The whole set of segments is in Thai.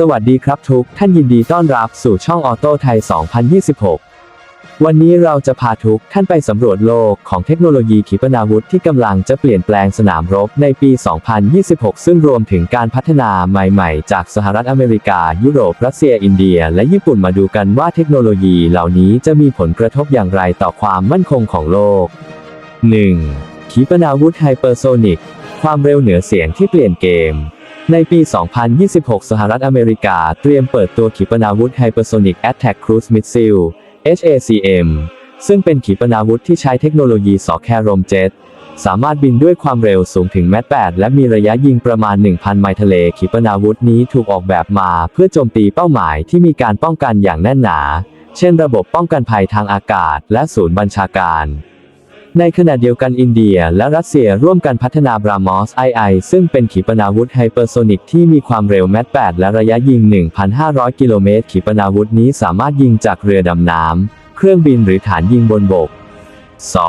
สวัสดีครับทุกท่านยินดีต้อนรับสู่ช่องออโต้ไทย 2026 วันนี้เราจะพาทุกท่านไปสำรวจโลกของเทคโนโลยีขีปนาวุธที่กำลังจะเปลี่ยนแปลงสนามรบในปี 2026 ซึ่งรวมถึงการพัฒนาใหม่ๆ จากสหรัฐอเมริกา ยุโรป รัสเซีย อินเดีย และญี่ปุ่นมาดูกันว่าเทคโนโลยีเหล่านี้จะมีผลกระทบอย่างไรต่อความมั่นคงของโลก 1. ขีปนาวุธไฮเปอร์โซนิก ความเร็วเหนือเสียงที่เปลี่ยนเกม ในปี 2026 สหรัฐอเมริกาเตรียมเปิดตัวขีปนาวุธ Hypersonic Attack Cruise Missile HACM ซึ่งเป็นขีปนาวุธที่ใช้เทคโนโลยีสอแครมเจ็ตสามารถบินด้วยความเร็วสูงถึงแมต8และมีระยะยิงประมาณ 1,000 ไมล์ทะเล ขีปนาวุธนี้ถูกออกแบบมาเพื่อโจมตีเป้าหมายที่มีการป้องกันอย่างแน่นหนา เช่นระบบป้องกันภัยทางอากาศและศูนย์บัญชาการ ในขณะเดียวกันอินเดียและรัสเซียร่วมกันพัฒนาบรามอสไอไอซึ่งเป็นขีปนาวุธไฮเปอร์โซนิกที่มีความเร็วแมต8และระยะยิง 1,500 กิโลเมตร ขีปนาวุธนี้สามารถยิงจากเรือดำน้ำ เครื่องบินหรือฐานยิงบนบก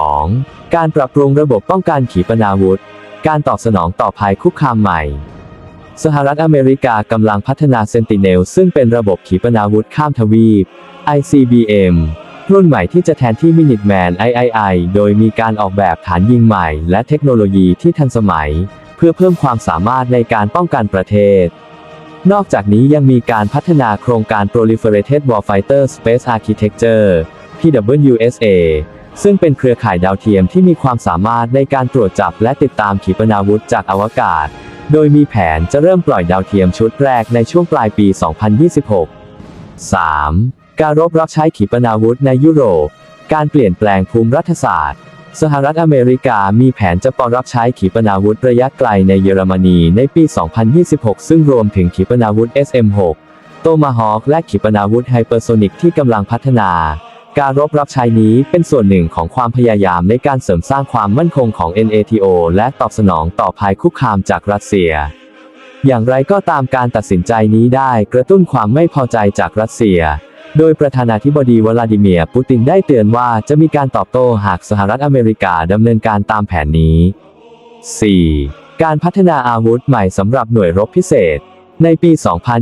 2. การปรับปรุงระบบป้องกันขีปนาวุธ การตอบสนองต่อภัยคุกคามใหม่ สหรัฐอเมริกากำลังพัฒนาเซนติเนลซึ่งเป็นระบบขีปนาวุธข้ามทวีป ICBM รุ่นใหม่ที่จะแทนที่ Minuteman III โดยมีการออกแบบฐานยิงใหม่ และเทคโนโลยีที่ทันสมัย เพื่อเพิ่มความสามารถในการป้องกันประเทศ นอกจากนี้ยังมีการพัฒนาโครงการ Proliferated Warfighter Space Architecture PWSA ซึ่งเป็นเครือข่ายดาวเทียมที่มีความสามารถในการตรวจจับและติดตามขีปนาวุธจากอวกาศ โดยมีแผนจะเริ่มปล่อยดาวเทียมชุดแรกในช่วงปลายปี 2026 3. การรบรับใช้ขีปนาวุธในยุโรป การเปลี่ยนแปลงภูมิรัฐศาสตร์ สหรัฐอเมริกามีแผนจะปอรับใช้ขีปนาวุธระยะไกลในเยอรมนีในปี 2026 ซึ่งรวมถึงขีปนาวุธ SM-6 โตมาฮอคและขีปนาวุธไฮเปอร์โซนิกที่กำลังพัฒนา การรบรับใช้นี้เป็นส่วนหนึ่งของความพยายามในการเสริมสร้างความมั่นคงของ NATO และตอบสนองต่อภัยคุกคามจากรัสเซียอย่างไรก็ตามการตัดสินใจนี้ได้กระตุ้นความไม่พอใจจากรัสเซีย โดยประธานาธิบดีวลาดิเมียร์ปูตินได้เตือนว่าจะมีการตอบโต้หากสหรัฐอเมริกาดำเนินการตามแผนนี้ 4. การพัฒนาอาวุธใหม่สำหรับหน่วยรบพิเศษ ในปี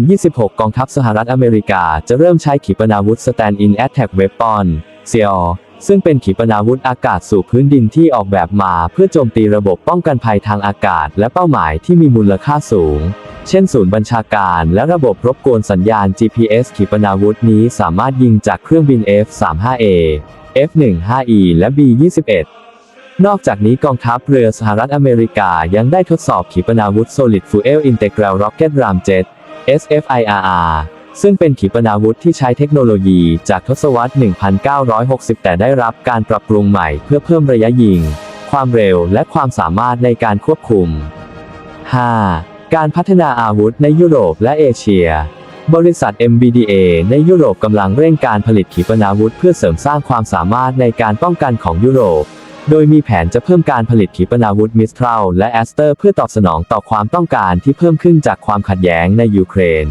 2026 กองทัพสหรัฐอเมริกาจะเริ่มใช้ขีปนาวุธ Stand-in Attack Weapon SEAL ซึ่งเป็นขีปนาวุธอากาศสู่พื้นดินที่ออกแบบมาเพื่อโจมตีระบบป้องกันภัยทางอากาศ และเป้าหมายที่มีมูลค่าสูง เช่นศูนย์บัญชาการและระบบรบกวนสัญญาณ GPS ขีปนาวุธนี้สามารถยิงจากเครื่องบิน F-35A F-15E และ B-21 นอกจากนี้กองทัพเรือสหรัฐอเมริกายังได้ทดสอบขีปนาวุธ Solid Fuel Integral Rocket Ramjet SFIRR ซึ่งเป็นขีปนาวุธที่ใช้เทคโนโลยีจากทศวรรษ 1960 แต่ได้รับการปรับปรุงใหม่เพื่อเพิ่มระยะยิง ความเร็วและความสามารถในการควบคุม 5. การพัฒนาอาวุธในยุโรปและเอเชีย บริษัท MBDA ในยุโรปกำลังเร่งการผลิตขีปนาวุธเพื่อเสริมสร้างความสามารถในการป้องกันของยุโรป โดยมีแผนจะเพิ่มการผลิตขีปนาวุธมิสทรัลและแอสเตอร์เพื่อตอบสนองต่อความต้องการที่เพิ่มขึ้นจากความขัดแย้งในยูเครน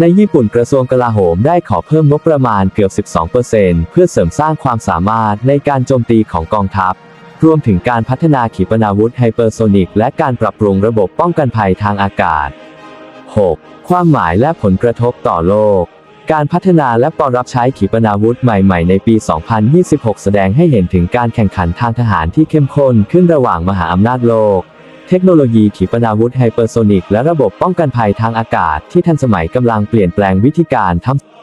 ในญี่ปุ่นกระทรวงกลาโหมได้ขอเพิ่มงบประมาณเกือบ 12%เพื่อเสริมสร้างความสามารถในการโจมตีของกองทัพ รวมถึงการพัฒนาขีปนาวุธไฮเปอร์โซนิกและการปรับปรุงระบบป้องกันภัยทางอากาศ 6. ความหมายและผลกระทบต่อโลก การพัฒนาและปอรับใช้ขีปนาวุธใหม่ๆ ในปี 2026 แสดงให้เห็นถึงการแข่งขันทางทหารที่เข้มข้นขึ้นระหว่างมหาอำนาจโลก เทคโนโลยีขีปนาวุธไฮเปอร์โซนิกและระบบป้องกันภัยทางอากาศที่ทันสมัยกำลังเปลี่ยนแปลงวิธีการทำ